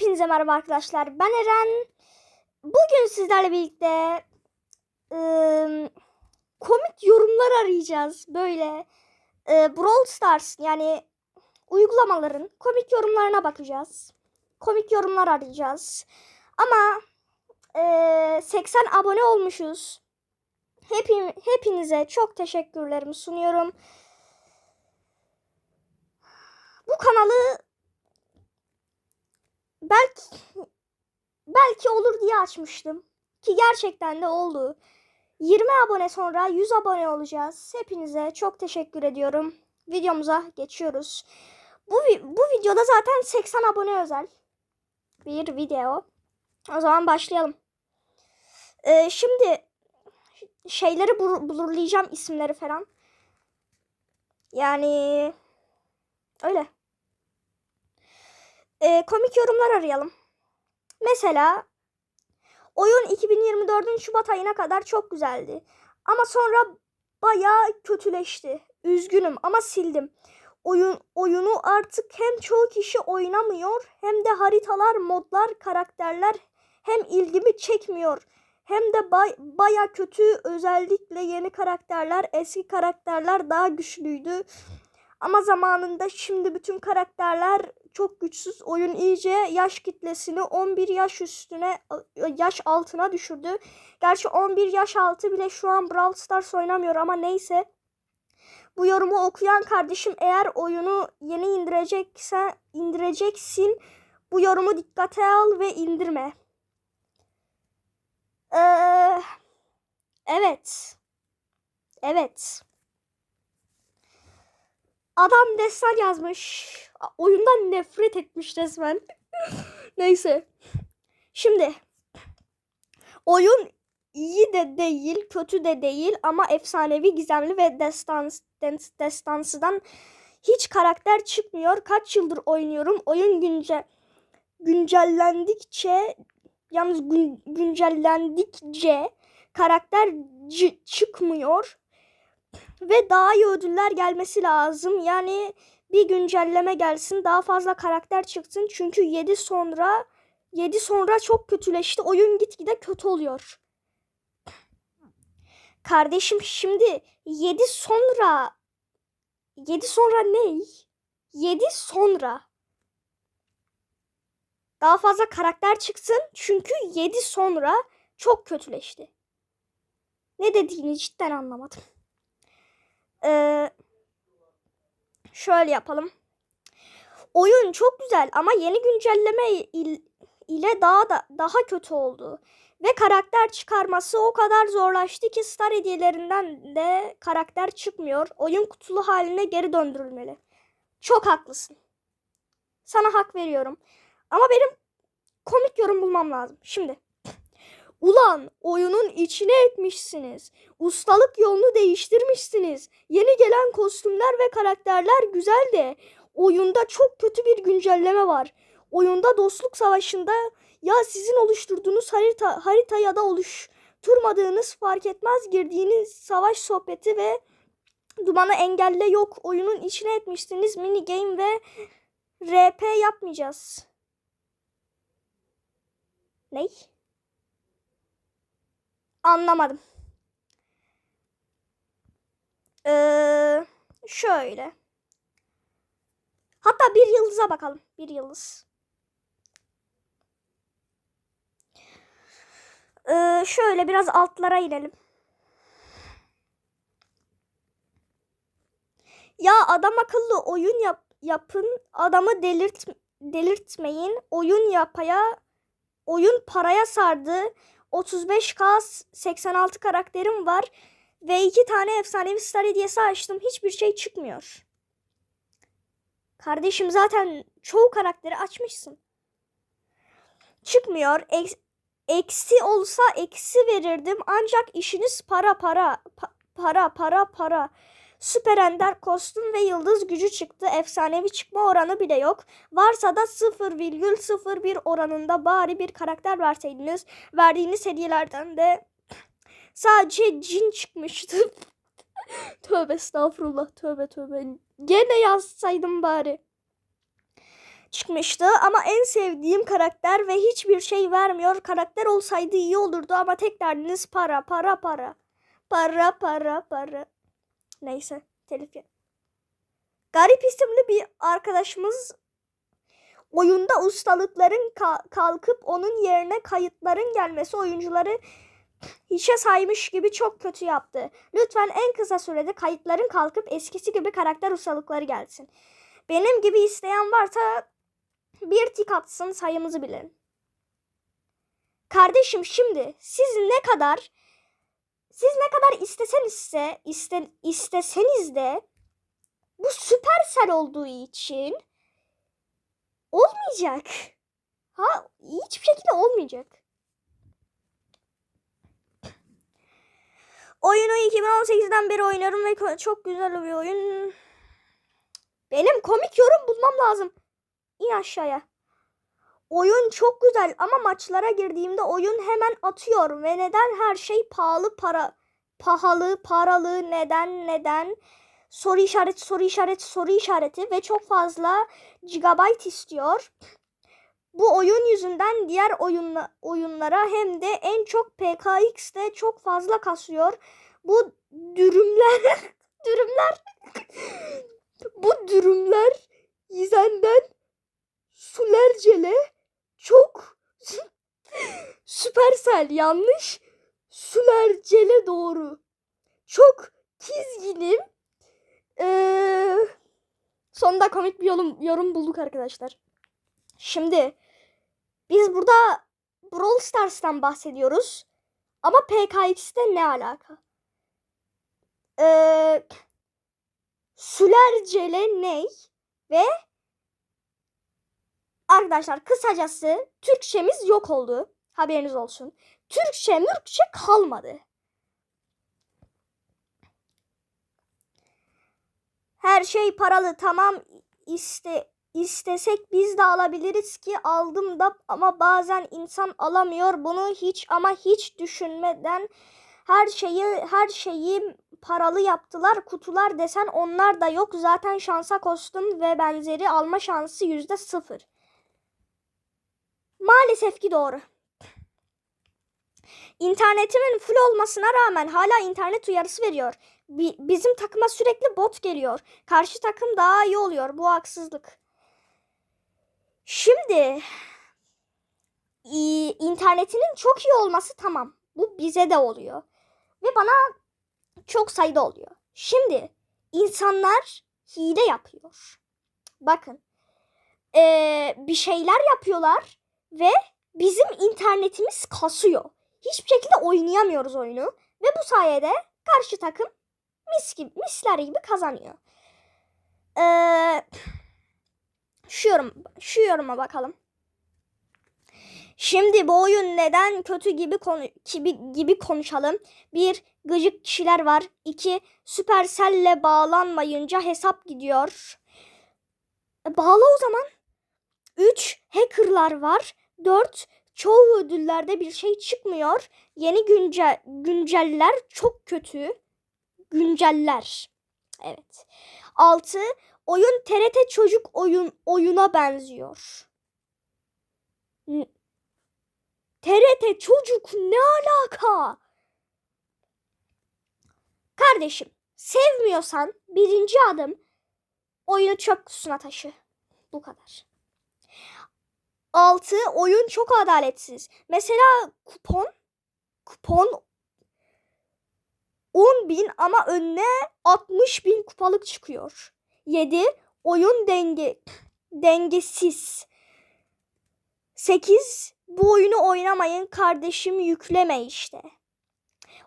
Hepinize merhaba arkadaşlar. Ben Eren. Bugün sizlerle birlikte ıı, komik yorumlar arayacağız. Böyle ıı, Brawl Stars yani uygulamaların komik yorumlarına bakacağız. Komik yorumlar arayacağız. Ama ıı, 80 abone olmuşuz. Hepim, hepinize çok teşekkürlerimi sunuyorum. Bu kanalı belki belki olur diye açmıştım. Ki gerçekten de oldu. 20 abone sonra 100 abone olacağız. Hepinize çok teşekkür ediyorum. Videomuza geçiyoruz. Bu, bu videoda zaten 80 abone özel bir video. O zaman başlayalım. Ee, şimdi şeyleri bul- blurlayacağım isimleri falan. Yani öyle. Ee, komik yorumlar arayalım. Mesela oyun 2024'ün Şubat ayına kadar çok güzeldi. Ama sonra bayağı kötüleşti. Üzgünüm ama sildim. Oyun oyunu artık hem çoğu kişi oynamıyor hem de haritalar, modlar, karakterler hem ilgimi çekmiyor. Hem de bay, baya kötü özellikle yeni karakterler, eski karakterler daha güçlüydü. Ama zamanında şimdi bütün karakterler çok güçsüz. Oyun iyice yaş kitlesini 11 yaş üstüne yaş altına düşürdü. Gerçi 11 yaş altı bile şu an Brawl Stars oynamıyor ama neyse. Bu yorumu okuyan kardeşim eğer oyunu yeni indirecekse indireceksin bu yorumu dikkate al ve indirme. Ee, evet. Evet. Adam destan yazmış. Oyundan nefret etmiş resmen. Neyse. Şimdi oyun iyi de değil, kötü de değil ama efsanevi, gizemli ve destans, des- destansıdan hiç karakter çıkmıyor. Kaç yıldır oynuyorum. Oyun günce güncellendikçe yalnız gün, güncellendikçe karakter c- çıkmıyor ve daha iyi ödüller gelmesi lazım. Yani bir güncelleme gelsin, daha fazla karakter çıksın. Çünkü 7 sonra 7 sonra çok kötüleşti. Oyun gitgide kötü oluyor. Kardeşim şimdi 7 sonra 7 sonra ne? 7 sonra daha fazla karakter çıksın. Çünkü 7 sonra çok kötüleşti. Ne dediğini cidden anlamadım. Ee, şöyle yapalım. Oyun çok güzel ama yeni güncelleme il- ile daha da daha kötü oldu. Ve karakter çıkarması o kadar zorlaştı ki star hediyelerinden de karakter çıkmıyor. Oyun kutulu haline geri döndürülmeli. Çok haklısın. Sana hak veriyorum. Ama benim komik yorum bulmam lazım. Şimdi. Ulan oyunun içine etmişsiniz. Ustalık yolunu değiştirmişsiniz. Yeni gelen kostümler ve karakterler güzel de oyunda çok kötü bir güncelleme var. Oyunda dostluk savaşında ya sizin oluşturduğunuz harita, harita ya da oluşturmadığınız fark etmez girdiğiniz savaş sohbeti ve dumanı engelle yok. Oyunun içine etmişsiniz mini game ve RP yapmayacağız. Ney? Anlamadım. Ee, şöyle. Hatta bir yıldıza bakalım. Bir yıldız. Ee, şöyle biraz altlara inelim. Ya adam akıllı oyun yap yapın. Adamı delirt delirtmeyin. Oyun yapaya oyun paraya sardı. 35k 86 karakterim var ve iki tane efsanevi star hediyesi açtım. Hiçbir şey çıkmıyor. Kardeşim zaten çoğu karakteri açmışsın. Çıkmıyor. Eks- eksi olsa eksi verirdim. Ancak işiniz para para pa- para para para. Süper ender kostüm ve yıldız gücü çıktı. Efsanevi çıkma oranı bile yok. Varsa da 0,01 oranında bari bir karakter verseydiniz. Verdiğiniz hediyelerden de sadece cin çıkmıştı. tövbe estağfurullah tövbe tövbe. Gene yazsaydım bari. çıkmıştı ama en sevdiğim karakter ve hiçbir şey vermiyor. Karakter olsaydı iyi olurdu ama tek derdiniz para, para, para. Para, para, para. Neyse, telif ye- Garip isimli bir arkadaşımız oyunda ustalıkların ka- kalkıp onun yerine kayıtların gelmesi oyuncuları hiçe saymış gibi çok kötü yaptı. Lütfen en kısa sürede kayıtların kalkıp eskisi gibi karakter ustalıkları gelsin. Benim gibi isteyen varsa bir tik atsın sayımızı bilelim. Kardeşim şimdi siz ne kadar siz ne kadar istesenizse iste, isteseniz de bu süpersel olduğu için olmayacak. Ha hiçbir şekilde olmayacak. Oyunu 2018'den beri oynuyorum ve çok güzel bir oyun. Benim komik yorum bulmam lazım. İn aşağıya. Oyun çok güzel ama maçlara girdiğimde oyun hemen atıyor ve neden her şey pahalı para pahalı paralı neden neden soru işareti soru işareti soru işareti ve çok fazla gigabyte istiyor. Bu oyun yüzünden diğer oyunla, oyunlara hem de en çok PKX'de çok fazla kasıyor. Bu dürümler dürümler bu dürümler yüzünden Sulercele çok süpersel yanlış Sulercele doğru. Çok çizginim. Ee, sonunda komik bir yorum, yorum bulduk arkadaşlar. Şimdi biz burada Brawl Stars'tan bahsediyoruz. Ama PKX'te ne alaka? Ee, Sulercele ney? Ve arkadaşlar kısacası Türkçemiz yok oldu. Haberiniz olsun. Türkçe mürkçe kalmadı. Her şey paralı tamam iste istesek biz de alabiliriz ki aldım da ama bazen insan alamıyor bunu hiç ama hiç düşünmeden her şeyi her şeyi paralı yaptılar kutular desen onlar da yok zaten şansa kostüm ve benzeri alma şansı yüzde sıfır. Maalesef ki doğru. İnternetimin full olmasına rağmen hala internet uyarısı veriyor. Bi- bizim takıma sürekli bot geliyor. Karşı takım daha iyi oluyor. Bu haksızlık. Şimdi internetinin çok iyi olması tamam. Bu bize de oluyor. Ve bana çok sayıda oluyor. Şimdi insanlar hile yapıyor. Bakın. Ee, bir şeyler yapıyorlar ve bizim internetimiz kasıyor. Hiçbir şekilde oynayamıyoruz oyunu. Ve bu sayede karşı takım mis gibi, misler gibi kazanıyor. Ee, şu, yorum, şu yoruma bakalım. Şimdi bu oyun neden kötü gibi konu gibi, gibi konuşalım. Bir gıcık kişiler var. İki Supercell'le bağlanmayınca hesap gidiyor. E, bağla o zaman. Üç hackerlar var. Dört çoğu ödüllerde bir şey çıkmıyor. Yeni güncel günceller çok kötü. Günceller. Evet. 6. Oyun TRT çocuk oyun oyuna benziyor. TRT çocuk ne alaka? Kardeşim, sevmiyorsan birinci adım oyunu çöp kutusuna taşı. Bu kadar. 6. Oyun çok adaletsiz. Mesela kupon kupon 10 bin ama önüne 60 bin kupalık çıkıyor. 7. Oyun denge dengesiz. 8. Bu oyunu oynamayın kardeşim yükleme işte.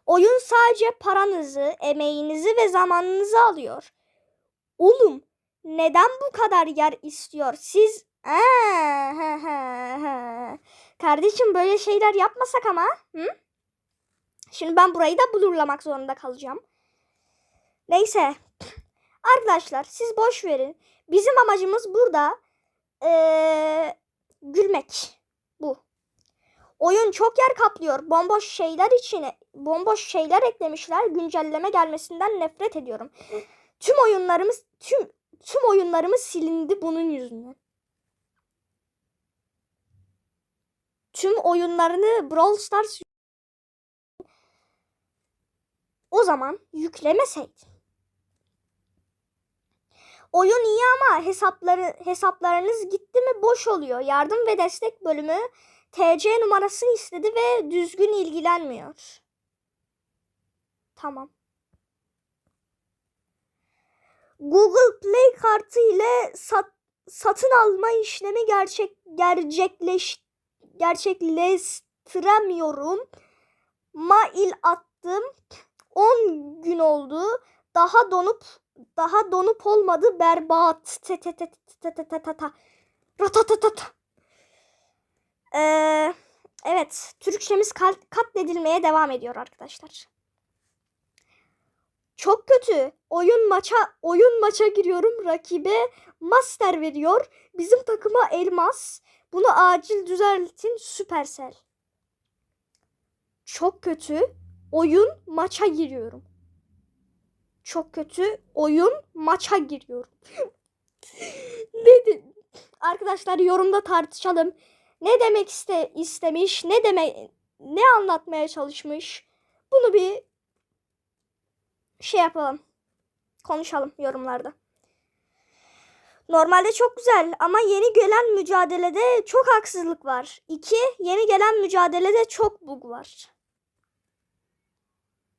Oyun sadece paranızı, emeğinizi ve zamanınızı alıyor. Oğlum neden bu kadar yer istiyor? Siz Aa, he. Kardeşim böyle şeyler yapmasak ama. Hı? Şimdi ben burayı da blurlamak zorunda kalacağım. Neyse. Arkadaşlar siz boş verin. Bizim amacımız burada ee, gülmek. Bu. Oyun çok yer kaplıyor. Bomboş şeyler içine bomboş şeyler eklemişler. Güncelleme gelmesinden nefret ediyorum. Tüm oyunlarımız tüm tüm oyunlarımız silindi bunun yüzünden. Tüm oyunlarını Brawl Stars o zaman yüklemeseydin. Oyun iyi ama hesapları hesaplarınız gitti mi boş oluyor. Yardım ve destek bölümü TC numarasını istedi ve düzgün ilgilenmiyor. Tamam. Google Play kartı ile sat, satın alma işlemi gerçek gerçekleş gerçekleştiremiyorum. Mail attım. 10 gün oldu. Daha donup daha donup olmadı berbat. Te te te te te te te. Ratatatata. Ee, evet, Türkçemiz katledilmeye devam ediyor arkadaşlar. Çok kötü. Oyun maça oyun maça giriyorum. Rakibe master veriyor. Bizim takıma elmas. Bunu acil düzeltin Supercell. Çok kötü. Oyun maça giriyorum. Çok kötü. Oyun maça giriyorum. ne de- Arkadaşlar yorumda tartışalım. Ne demek iste istemiş? Ne demek ne anlatmaya çalışmış? Bunu bir şey yapalım. Konuşalım yorumlarda. Normalde çok güzel ama yeni gelen mücadelede çok haksızlık var. 2. Yeni gelen mücadelede çok bug var.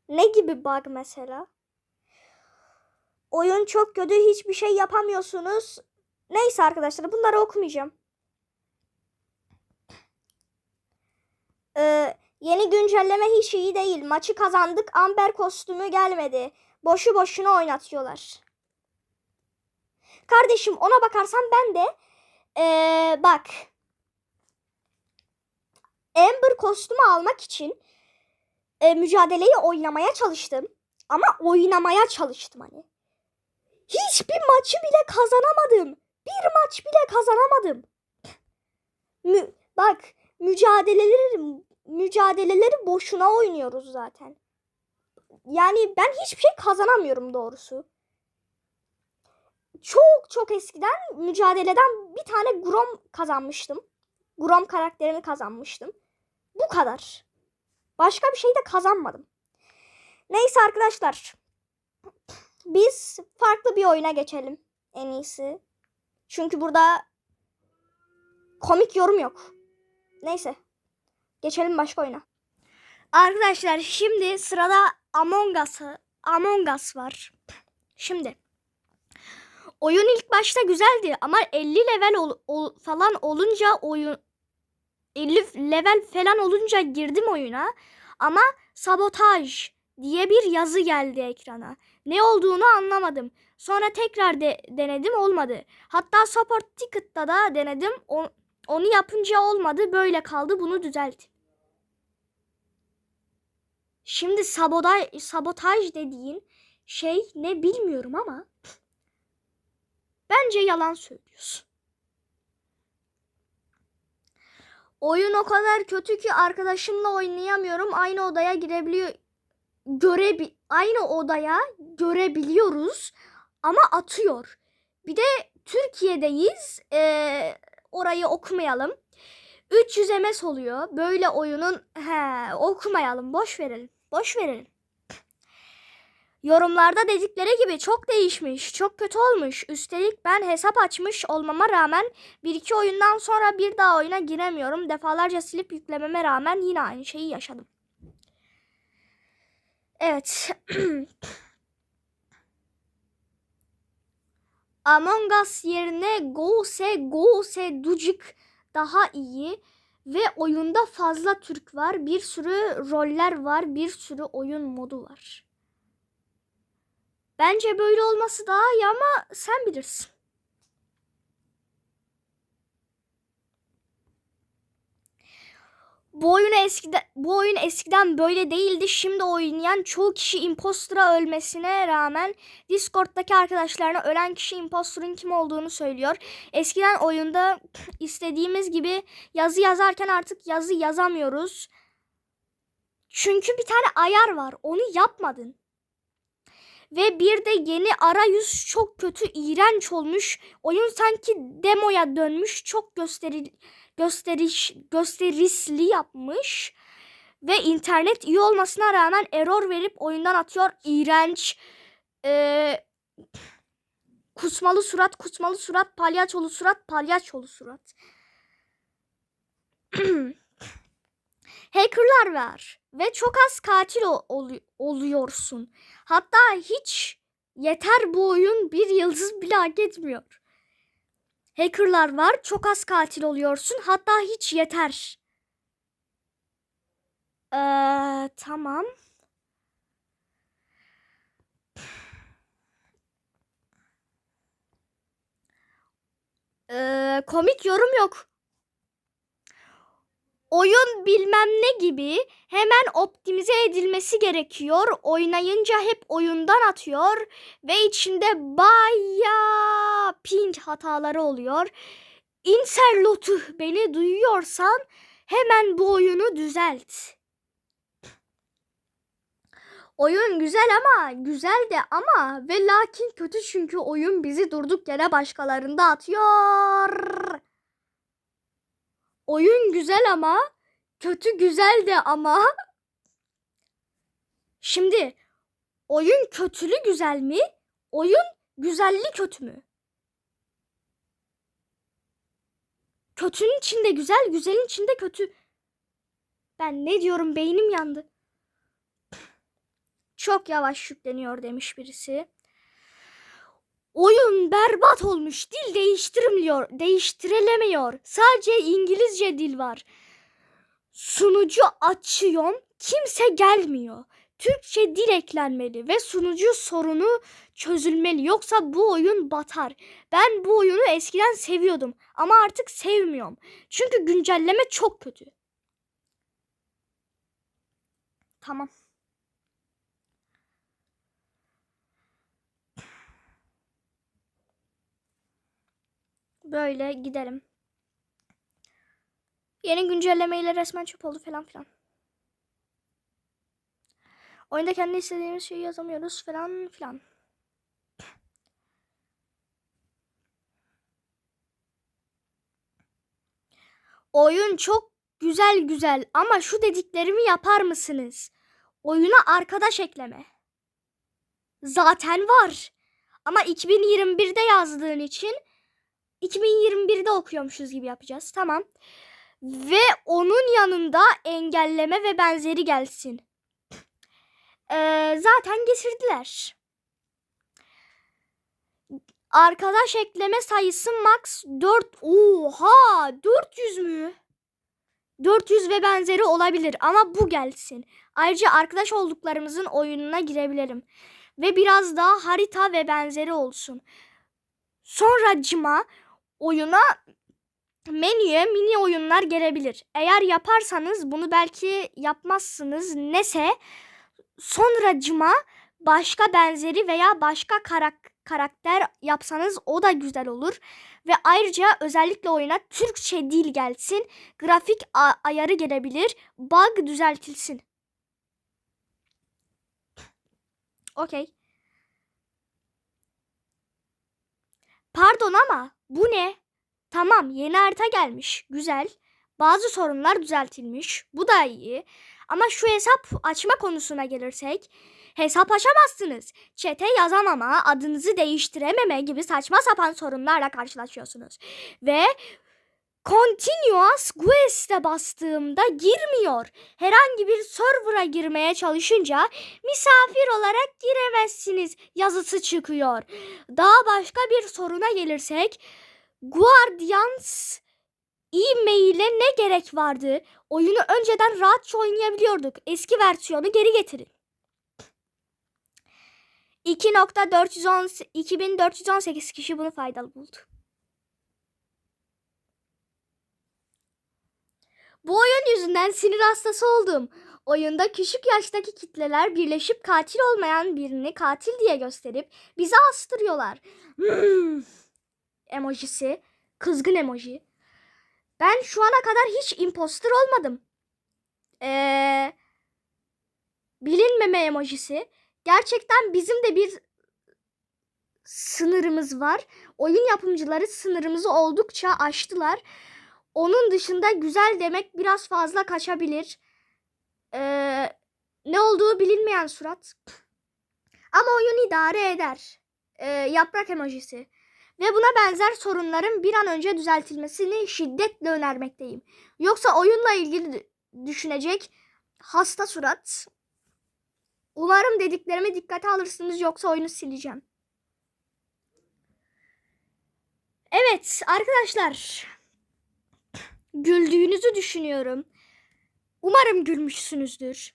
Ne gibi bug mesela? Oyun çok kötü hiçbir şey yapamıyorsunuz. Neyse arkadaşlar bunları okumayacağım. Ee, yeni güncelleme hiç iyi değil. Maçı kazandık. Amber kostümü gelmedi. Boşu boşuna oynatıyorlar. Kardeşim ona bakarsan ben de ee, bak Amber kostümü almak için e, mücadeleyi oynamaya çalıştım. Ama oynamaya çalıştım hani. Hiçbir maçı bile kazanamadım. Bir maç bile kazanamadım. Mü, bak mücadeleleri mücadeleleri boşuna oynuyoruz zaten. Yani ben hiçbir şey kazanamıyorum doğrusu. Çok çok eskiden mücadeleden bir tane Grom kazanmıştım. Grom karakterimi kazanmıştım. Bu kadar. Başka bir şey de kazanmadım. Neyse arkadaşlar. Biz farklı bir oyuna geçelim en iyisi. Çünkü burada komik yorum yok. Neyse. Geçelim başka oyuna. Arkadaşlar şimdi sırada Among Us, Among Us var. Şimdi oyun ilk başta güzeldi ama 50 level ol- ol- falan olunca oyun 50 level falan olunca girdim oyuna ama sabotaj diye bir yazı geldi ekrana. Ne olduğunu anlamadım. Sonra tekrar de denedim olmadı. Hatta support ticket'ta da denedim. O- onu yapınca olmadı. Böyle kaldı. Bunu düzeltin. Şimdi sabotaj, sabotaj dediğin şey ne bilmiyorum ama bence yalan söylüyorsun. Oyun o kadar kötü ki arkadaşımla oynayamıyorum. Aynı odaya girebiliyor görebi aynı odaya görebiliyoruz ama atıyor. Bir de Türkiye'deyiz. Ee, orayı okumayalım. 300 MS oluyor. Böyle oyunun he, okumayalım. Boş verelim. Boş verelim. Yorumlarda dedikleri gibi çok değişmiş, çok kötü olmuş. Üstelik ben hesap açmış olmama rağmen bir iki oyundan sonra bir daha oyuna giremiyorum. Defalarca silip yüklememe rağmen yine aynı şeyi yaşadım. Evet. Among Us yerine Gose Gose Ducik daha iyi ve oyunda fazla Türk var. Bir sürü roller var, bir sürü oyun modu var. Bence böyle olması daha iyi ama sen bilirsin. Bu oyunu eskiden bu oyun eskiden böyle değildi. Şimdi oynayan çoğu kişi impostora ölmesine rağmen Discord'daki arkadaşlarına ölen kişi impostorun kim olduğunu söylüyor. Eskiden oyunda istediğimiz gibi yazı yazarken artık yazı yazamıyoruz. Çünkü bir tane ayar var. Onu yapmadın. Ve bir de yeni arayüz çok kötü, iğrenç olmuş. Oyun sanki demoya dönmüş. Çok gösteril gösteriş gösterisli yapmış ve internet iyi olmasına rağmen error verip oyundan atıyor. İğrenç. Ee, kusmalı surat, kusmalı surat, palyaçolu surat, palyaçolu surat. Hackerlar var ve çok az katil ol- ol- oluyorsun. Hatta hiç yeter bu oyun bir yıldız bile hak etmiyor. Hackerlar var, çok az katil oluyorsun. Hatta hiç yeter. Ee, tamam. Ee, komik yorum yok. Oyun bilmem ne gibi hemen optimize edilmesi gerekiyor. Oynayınca hep oyundan atıyor ve içinde bayağı ping hataları oluyor. Interlotu beni duyuyorsan hemen bu oyunu düzelt. Oyun güzel ama güzel de ama ve lakin kötü çünkü oyun bizi durduk yere başkalarında atıyor. Oyun güzel ama kötü güzel de ama. Şimdi oyun kötülü güzel mi? Oyun güzelli kötü mü? Kötünün içinde güzel, güzelin içinde kötü. Ben ne diyorum beynim yandı. Çok yavaş yükleniyor demiş birisi. Oyun berbat olmuş. Dil değiştirilmiyor, değiştirilemiyor. Sadece İngilizce dil var. Sunucu açıyorum, kimse gelmiyor. Türkçe dil eklenmeli ve sunucu sorunu çözülmeli. Yoksa bu oyun batar. Ben bu oyunu eskiden seviyordum ama artık sevmiyorum. Çünkü güncelleme çok kötü. Tamam. Böyle gidelim. Yeni güncellemeyle resmen çöp oldu falan filan. Oyunda kendi istediğimiz şeyi yazamıyoruz falan filan. Oyun çok güzel güzel ama şu dediklerimi yapar mısınız? Oyuna arkadaş ekleme. Zaten var. Ama 2021'de yazdığın için 2021'de okuyormuşuz gibi yapacağız. Tamam. Ve onun yanında engelleme ve benzeri gelsin. Ee, zaten getirdiler. Arkadaş ekleme sayısı max 4. Oha 400 mü? 400 ve benzeri olabilir ama bu gelsin. Ayrıca arkadaş olduklarımızın oyununa girebilirim. Ve biraz daha harita ve benzeri olsun. Sonra cıma oyuna menüye mini oyunlar gelebilir. Eğer yaparsanız bunu belki yapmazsınız. Nese sonracıma başka benzeri veya başka karak karakter yapsanız o da güzel olur. Ve ayrıca özellikle oyuna Türkçe dil gelsin. Grafik ayarı gelebilir. Bug düzeltilsin. Okey. Pardon ama bu ne? Tamam yeni harita gelmiş. Güzel. Bazı sorunlar düzeltilmiş. Bu da iyi. Ama şu hesap açma konusuna gelirsek hesap açamazsınız. Çete yazamama, adınızı değiştirememe gibi saçma sapan sorunlarla karşılaşıyorsunuz. Ve Continuous Quest'e bastığımda girmiyor. Herhangi bir server'a girmeye çalışınca misafir olarak giremezsiniz yazısı çıkıyor. Daha başka bir soruna gelirsek Guardians e-mail'e ne gerek vardı? Oyunu önceden rahatça oynayabiliyorduk. Eski versiyonu geri getirin. 2.410 2418 kişi bunu faydalı buldu. Bu oyun yüzünden sinir hastası oldum. Oyunda küçük yaştaki kitleler birleşip katil olmayan birini katil diye gösterip bizi astırıyorlar. Emojisi. Kızgın emoji. Ben şu ana kadar hiç imposter olmadım. Ee, bilinmeme emojisi. Gerçekten bizim de bir sınırımız var. Oyun yapımcıları sınırımızı oldukça aştılar. Onun dışında güzel demek biraz fazla kaçabilir. Ee, ne olduğu bilinmeyen surat. Ama oyun idare eder. Ee, yaprak emojisi. Ve buna benzer sorunların bir an önce düzeltilmesini şiddetle önermekteyim. Yoksa oyunla ilgili dü- düşünecek hasta surat. Umarım dediklerimi dikkate alırsınız yoksa oyunu sileceğim. Evet arkadaşlar. Güldüğünüzü düşünüyorum. Umarım gülmüşsünüzdür.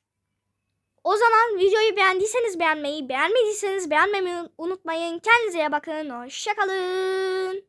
O zaman videoyu beğendiyseniz beğenmeyi, beğenmediyseniz beğenmemeyi unutmayın. Kendinize iyi bakın. Hoşçakalın.